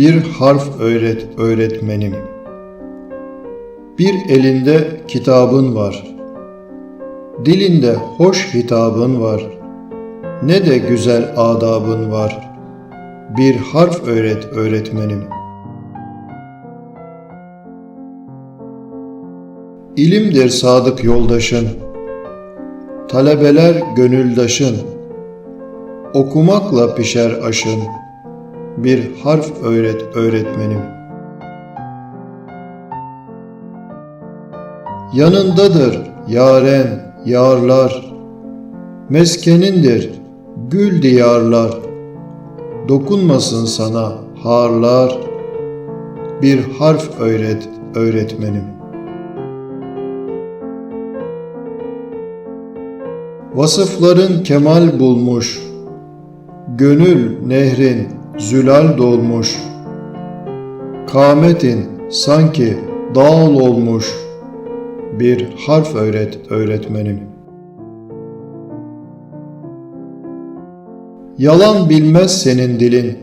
Bir harf öğret öğretmenim. Bir elinde kitabın var. Dilinde hoş hitabın var. Ne de güzel adabın var. Bir harf öğret öğretmenim. İlimdir sadık yoldaşın. Talebeler gönüldaşın. Okumakla pişer aşın. Bir harf öğret öğretmenim. Yanındadır yaren, yarlar. Meskenindir gül diyarlar. Dokunmasın sana harlar. Bir harf öğret öğretmenim. Vasıfların kemal bulmuş, gönül nehrin zülal dolmuş. Kametin sanki dağıl olmuş. Bir harf öğret öğretmenim. Yalan bilmez senin dilin.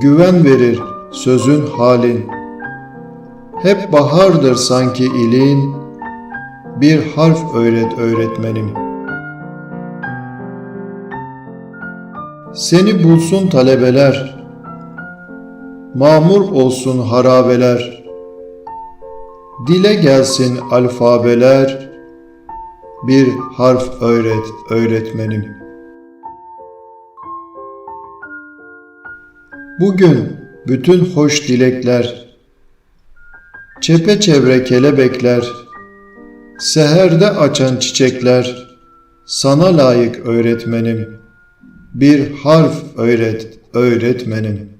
Güven verir sözün halin. Hep bahardır sanki ilin. Bir harf öğret öğretmenim. Seni bulsun talebeler. Mamur olsun harabeler. Dile gelsin alfabeler. Bir harf öğret öğretmenim. Bugün bütün hoş dilekler, çepeçevre kelebekler, seherde açan çiçekler, sana layık öğretmenim, bir harf öğret öğretmenim.''